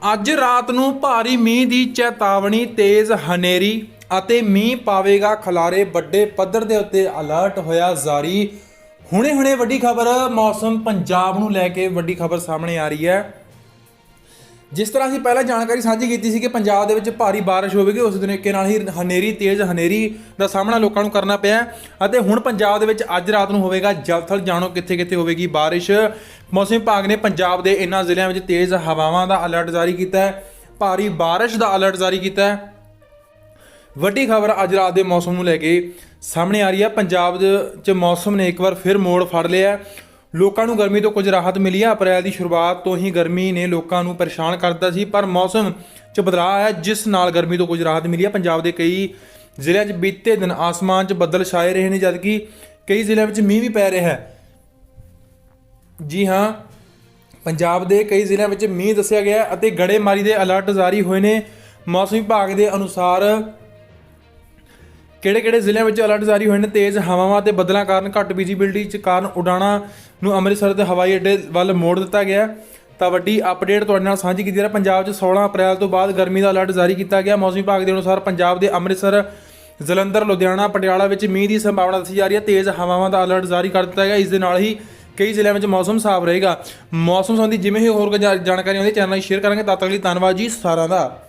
ਅੱਜ ਰਾਤ ਨੂੰ ਭਾਰੀ ਮੀਂਹ ਦੀ ਚੇਤਾਵਨੀ ਤੇਜ਼ ਹਨੇਰੀ ਅਤੇ ਮੀਂਹ ਪਾਵੇਗਾ ਖਲਾਰੇ। ਵੱਡੇ ਪੱਧਰ ਦੇ ਉੱਤੇ ਅਲਰਟ ਹੋਇਆ ਜਾਰੀ। ਹੁਣੇ ਹੁਣੇ ਵੱਡੀ ਖਬਰ, ਮੌਸਮ ਪੰਜਾਬ ਨੂੰ ਲੈ ਕੇ ਵੱਡੀ ਖਬਰ ਸਾਹਮਣੇ ਆ ਰਹੀ ਹੈ। ਜਿਸ ਤਰ੍ਹਾਂ ਅਸੀਂ ਪਹਿਲਾਂ ਜਾਣਕਾਰੀ ਸਾਂਝੀ ਕੀਤੀ ਸੀ ਕਿ ਪੰਜਾਬ ਦੇ ਵਿੱਚ ਭਾਰੀ ਬਾਰਿਸ਼ ਹੋਵੇਗੀ, ਉਸ ਤਰੀਕੇ ਨਾਲ ਹੀ ਹਨੇਰੀ, ਤੇਜ਼ ਹਨੇਰੀ ਦਾ ਸਾਹਮਣਾ ਲੋਕਾਂ ਨੂੰ ਕਰਨਾ ਪਿਆ ਅਤੇ ਹੁਣ ਪੰਜਾਬ ਦੇ ਵਿੱਚ ਅੱਜ ਰਾਤ ਨੂੰ ਹੋਵੇਗਾ ਜਲਥਲ। ਜਾਣੋ ਕਿੱਥੇ ਕਿੱਥੇ ਹੋਵੇਗੀ ਬਾਰਿਸ਼। ਮੌਸਮ ਵਿਭਾਗ ਨੇ ਪੰਜਾਬ ਦੇ ਇਨ੍ਹਾਂ ਜ਼ਿਲ੍ਹਿਆਂ ਵਿੱਚ ਤੇਜ਼ ਹਵਾਵਾਂ ਦਾ ਅਲਰਟ ਜਾਰੀ ਕੀਤਾ ਹੈ, ਭਾਰੀ ਬਾਰਿਸ਼ ਦਾ ਅਲਰਟ ਜਾਰੀ ਕੀਤਾ ਹੈ। ਵੱਡੀ ਖਬਰ ਅੱਜ ਰਾਤ ਦੇ ਮੌਸਮ ਨੂੰ ਲੈ ਕੇ ਸਾਹਮਣੇ ਆ ਰਹੀ ਹੈ। ਪੰਜਾਬ ਦੇ ਚ ਮੌਸਮ ਨੇ ਇੱਕ ਵਾਰ ਫਿਰ ਮੋੜ ਫੜ ਲਿਆ ਲੋਕਾਂ ਨੂੰ ਗਰਮੀ ਤੋਂ ਕੁਝ ਰਾਹਤ ਮਿਲੀ ਹੈ। ਅਪ੍ਰੈਲ ਦੀ ਸ਼ੁਰੂਆਤ ਤੋਂ ਹੀ ਗਰਮੀ ਨੇ ਲੋਕਾਂ ਨੂੰ ਪਰੇਸ਼ਾਨ ਕਰਦਾ ਸੀ, ਪਰ ਮੌਸਮ 'ਚ ਬਦਲਾਅ ਆਇਆ, ਜਿਸ ਨਾਲ ਗਰਮੀ ਤੋਂ ਕੁਝ ਰਾਹਤ ਮਿਲੀ ਹੈ। ਪੰਜਾਬ ਦੇ ਕਈ ਜ਼ਿਲ੍ਹਿਆਂ 'ਚ ਬੀਤੇ ਦਿਨ ਆਸਮਾਨ 'ਚ ਬੱਦਲ ਛਾਏ ਰਹੇ ਨੇ, ਜਦਕਿ ਕਈ ਜ਼ਿਲ੍ਹਿਆਂ ਵਿੱਚ ਮੀਂਹ ਵੀ ਪੈ ਰਿਹਾ ਹੈ। ਜੀ ਹਾਂ, ਪੰਜਾਬ ਦੇ ਕਈ ਜ਼ਿਲ੍ਹਿਆਂ ਵਿੱਚ ਮੀਂਹ ਦੱਸਿਆ ਗਿਆ ਅਤੇ ਗੜੇਮਾਰੀ ਦੇ ਅਲਰਟ ਜਾਰੀ ਹੋਏ ਨੇ। ਮੌਸਮ ਵਿਭਾਗ ਦੇ ਅਨੁਸਾਰ ਕਿਹੜੇ-ਕਿਹੜੇ ਜ਼ਿਲ੍ਹਿਆਂ ਵਿੱਚ ਅਲਰਟ ਜਾਰੀ ਹੋਏ ਨੇ? ਤੇਜ਼ ਹਵਾਵਾਂ ਤੇ ਬੱਦਲਾਂ ਕਾਰਨ ਘੱਟ ਵਿਜ਼ਿਬਿਲਟੀ ਚ ਕਾਰਨ ਉਡਾਣਾਂ ਨੂੰ ਅੰਮ੍ਰਿਤਸਰ ਦੇ ਹਵਾਈ ਅੱਡੇ ਵੱਲ ਮੋੜ ਦਿੱਤਾ ਗਿਆ ਤਾਂ ਵੱਡੀ ਅਪਡੇਟ ਤੁਹਾਡੇ ਨਾਲ ਸਾਂਝੀ ਕੀਤੀ ਜਾ ਰਹੀ ਪੰਜਾਬ 'ਚ 16 ਅਪ੍ਰੈਲ ਤੋਂ ਬਾਅਦ ਗਰਮੀ ਦਾ ਅਲਰਟ ਜਾਰੀ ਕੀਤਾ ਗਿਆ। ਮੌਸਮ ਵਿਭਾਗ ਦੇ ਅਨੁਸਾਰ ਪੰਜਾਬ ਦੇ ਅੰਮ੍ਰਿਤਸਰ, ਜਲੰਧਰ, ਲੁਧਿਆਣਾ, ਪਟਿਆਲਾ ਵਿੱਚ ਮੀਂਹ ਦੀ ਸੰਭਾਵਨਾ ਦੱਸੀ ਜਾ ਰਹੀ ਹੈ। ਤੇਜ਼ ਹਵਾਵਾਂ ਦਾ ਅਲਰਟ ਜਾਰੀ ਕਰ ਦਿੱਤਾ ਗਿਆ। ਇਸ ਦੇ ਨਾਲ ਹੀ ਕਈ ਜ਼ਿਲ੍ਹਿਆਂ ਵਿੱਚ ਮੌਸਮ ਸਾਫ਼ ਰਹੇਗਾ। ਮੌਸਮ ਸੰਬੰਧੀ ਜਿਵੇਂ ਹੀ ਹੋਰ ਕੋਈ ਜਾ- ਜਾਣਕਾਰੀ ਆਉਂਦੀ, ਚੈਨਲ ਨਾਲ ਸ਼ੇਅਰ ਕਰਾਂਗੇ। ਤਦ ਤੱਕ ਲਈ ਧੰਨਵਾਦ ਜੀ ਸਾਰਿਆਂ ਦਾ।